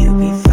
you before.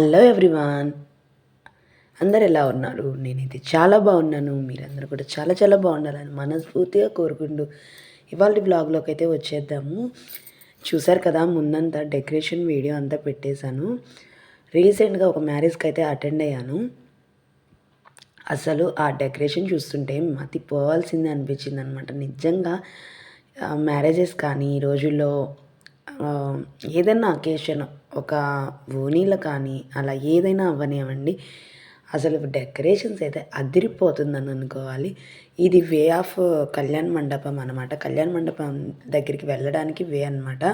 Hello everyone. అందరు ఎలా ఉన్నారు? నేనైతే చాలా బాగున్నాను. మీరందరూ కూడా చాలా చాలా బాగుండాలని మనస్ఫూర్తిగా కోరుకుంటూ ఇవాళ బ్లాగ్లోకి అయితే వచ్చేద్దాము. చూసారు కదా ముందంతా డెకరేషన్ వీడియో అంతా పెట్టేశాను. రీసెంట్గా ఒక మ్యారేజ్కి అయితే అటెండ్ అయ్యాను. అసలు ఆ డెకరేషన్ చూస్తుంటే మతి పోవాల్సిందే అనిపించింది అనమాట నిజంగా మ్యారేజెస్ కానీ ఈ రోజుల్లో ఏదైనా అకేషన్ ఒక ఓనీలు కానీ అలా ఏదైనా అవ్వనివ్వండి. అసలు డెకరేషన్స్ అయితే అదిరిపోతుందని అనుకోవాలి. ఇది వే ఆఫ్ కళ్యాణ్ మండపం అనమాట కళ్యాణ్ మండపం దగ్గరికి వెళ్ళడానికి వే అనమాట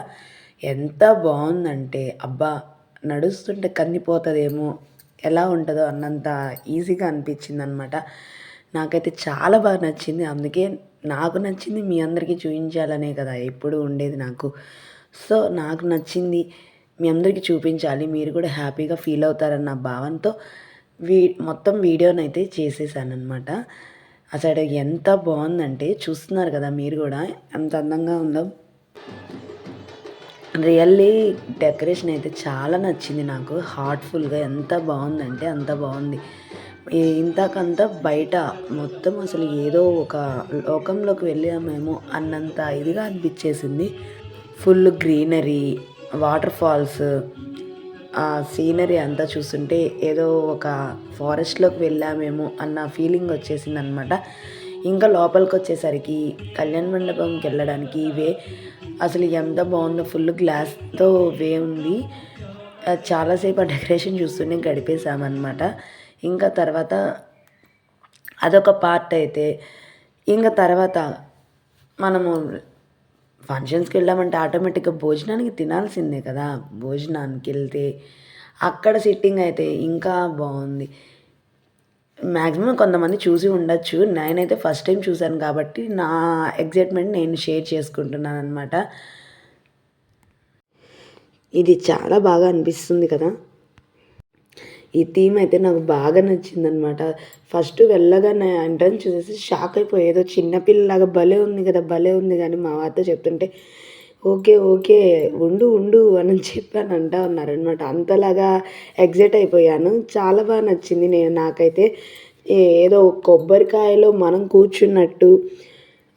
ఎంత బాగుందంటే అబ్బా నడుస్తుంటే కన్నిపోతుందేమో ఎలా ఉంటుందో అన్నంత ఈజీగా అనిపించింది అనమాట నాకైతే చాలా బాగా నచ్చింది. అందుకే నాకు నచ్చింది మీ అందరికీ చూపించాలనే కదా ఎప్పుడు ఉండేది నాకు. సో నాకు నచ్చింది మీ అందరికీ చూపించాలి. మీరు కూడా హ్యాపీగా ఫీల్ అవుతారన్న భావంతో వీ మొత్తం వీడియోనైతే అయితే చేసేసాను అసలు ఎంత బాగుందంటే చూస్తున్నారు కదా మీరు కూడా ఎంత అందంగా ఉందో. రియల్లీ డెకరేషన్ అయితే చాలా నచ్చింది నాకు. హార్ట్ఫుల్గా ఎంత బాగుందంటే అంత బాగుంది. ఇంతకంత బయట మొత్తం అసలు ఏదో ఒక లోకంలోకి వెళ్ళామేమో అన్నంత ఇదిగా అనిపించేసింది. ఫుల్ గ్రీనరీ వాటర్ ఫాల్స్ ఆ సీనరీ అంతా చూస్తుంటే ఏదో ఒక ఫారెస్ట్లోకి వెళ్ళామేమో అన్న ఫీలింగ్ వచ్చేసింది అనమాట ఇంకా లోపలికి వచ్చేసరికి కళ్యాణ మండపంకి వెళ్ళడానికి వే అసలు ఎంత బాగుందో ఫుల్ గ్లాస్తో వే ఉంది. చాలాసేపు ఆ డెకరేషన్ చూస్తూనే గడిపేశామన్నమాట ఇంకా తర్వాత అదొక పార్ట్ అయితే ఇంకా తర్వాత మనము ఫంక్షన్స్కి వెళ్ళామంటే ఆటోమేటిక్గా భోజనానికి తినాల్సిందే కదా. భోజనానికి వెళ్తే అక్కడ సిట్టింగ్ అయితే ఇంకా బాగుంది. మ్యాక్సిమం కొంతమంది చూసి ఉండొచ్చు. నేనైతే ఫస్ట్ టైం చూశాను కాబట్టి నా ఎగ్జైట్మెంట్ నేను షేర్ చేసుకుంటున్నాను అనమాట ఇది చాలా బాగా అనిపిస్తుంది కదా. ఈ థీమ్ అయితే నాకు బాగా నచ్చిందనమాట ఫస్ట్ వెళ్ళగానే ఎంట్రన్స్ చూసేసి షాక్ అయిపోయి ఏదో చిన్నపిల్లలాగా భలే ఉంది కదా భలే ఉంది కానీ మా వారితో చెప్తుంటే ఓకే ఓకే ఉండు ఉండు అని చెప్పాను అంటా ఉన్నారనమాట అంతలాగా ఎగ్జైట్ అయిపోయాను. చాలా బాగా నచ్చింది నేను నాకైతే. ఏదో కొబ్బరికాయలో మనం కూర్చున్నట్టు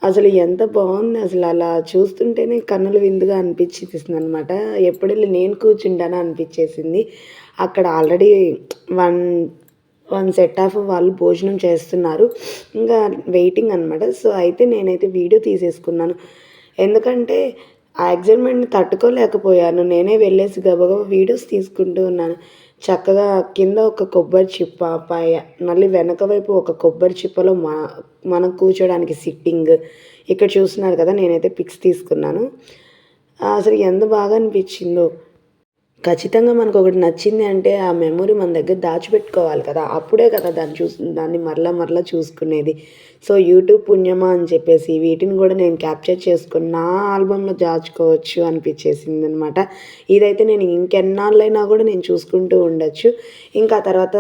అసలు ఎంత బాగుంది అసలు అలా చూస్తుంటేనే కన్నుల విందుగా అనిపించేసింది అనమాట ఎప్పుడెళ్ళి నేను కూర్చుంటానా అనిపించేసింది. అక్కడ already one one set of వాళ్ళు భోజనం చేస్తున్నారు. ఇంకా వెయిటింగ్ అనమాట సో అయితే నేనైతే వీడియో తీసేసుకున్నాను. ఎందుకంటే ఆ ఎగ్జైట్మెంట్ని తట్టుకోలేకపోయాను. నేనే వెళ్ళేసి గబగబా వీడియోస్ తీసుకుంటూ ఉన్నాను. చక్కగా కింద ఒక కొబ్బరి చిప్ప పై మళ్ళీ వెనక వైపు ఒక కొబ్బరి చిప్పలో మన మనం కూర్చోడానికి సిట్టింగ్. ఇక్కడ చూస్తున్నారు కదా నేనైతే పిక్స్ తీసుకున్నాను. అసలు ఎంత బాగా అనిపించిందో. ఖచ్చితంగా మనకు ఒకటి నచ్చింది అంటే ఆ మెమొరీ మన దగ్గర దాచిపెట్టుకోవాలి కదా. అప్పుడే కదా దాన్ని చూ దాన్ని మరలా మరలా చూసుకునేది. సో యూట్యూబ్ పుణ్యమా అని చెప్పేసి వీటిని కూడా నేను క్యాప్చర్ చేసుకుని నా ఆల్బంలో దాచుకోవచ్చు అనిపించేసింది అనమాట ఇదైతే నేను ఇంకెన్నాళ్ళైనా కూడా నేను చూసుకుంటూ ఉండొచ్చు. ఇంకా తర్వాత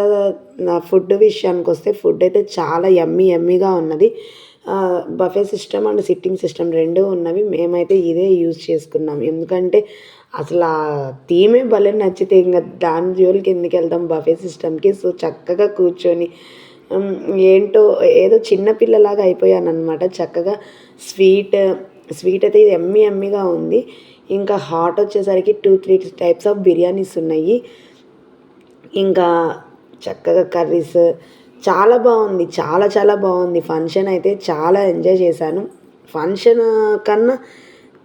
నా ఫుడ్ విషయానికి వస్తే ఫుడ్ అయితే చాలా ఎమ్మీ ఎమ్మీగా ఉన్నది. Buffet system and sitting system రెండు ఉన్నవి మేమైతే ఇదే యూజ్ చేసుకున్నాం. ఎందుకంటే అసలు ఆ థీమే భలే నచ్చితే ఇంకా దాని జోలికి ఎందుకు వెళ్దాం బఫే సిస్టమ్కి? సో చక్కగా కూర్చొని ఏంటో ఏదో చిన్నపిల్లలాగా అయిపోయాను అనమాట చక్కగా స్వీట్ స్వీట్ అయితే ఎమ్మి ఎమ్మిగా ఉంది. ఇంకా హాట్ వచ్చేసరికి two three types of biryanis ఉన్నాయి. ఇంకా చక్కగా కర్రీస్ చాలా బాగుంది చాలా చాలా బాగుంది. ఫంక్షన్ అయితే చాలా ఎంజాయ్ చేశాను. ఫంక్షన్ కన్నా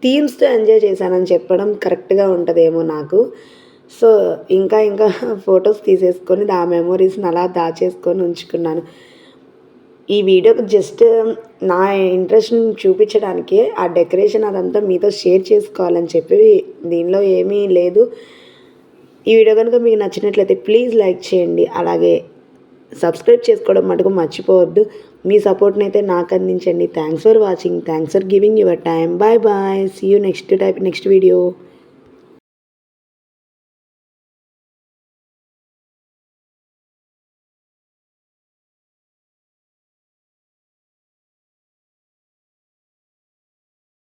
థీమ్స్తో ఎంజాయ్ చేశానని చెప్పడం కరెక్ట్గా ఉంటుందేమో నాకు. సో ఇంకా ఇంకా ఫొటోస్ తీసేసుకొని ఆ మెమొరీస్ని అలా దాచేసుకొని ఉంచుకున్నాను. ఈ వీడియోకి జస్ట్ నా ఇంట్రెస్ట్ చూపించడానికి ఆ డెకరేషన్ అదంతా మీతో షేర్ చేసుకోవాలని చెప్పి దీనిలో ఏమీ లేదు. ఈ వీడియో కనుక మీకు నచ్చినట్లయితే ప్లీజ్ లైక్ చేయండి. అలాగే సబ్స్క్రైబ్ చేసుకోవడం మటుకు మర్చిపోవద్దు. మీ సపోర్ట్ని అయితే నాకు అందించండి. Thanks for watching thanks for giving your time bye bye see you next time next video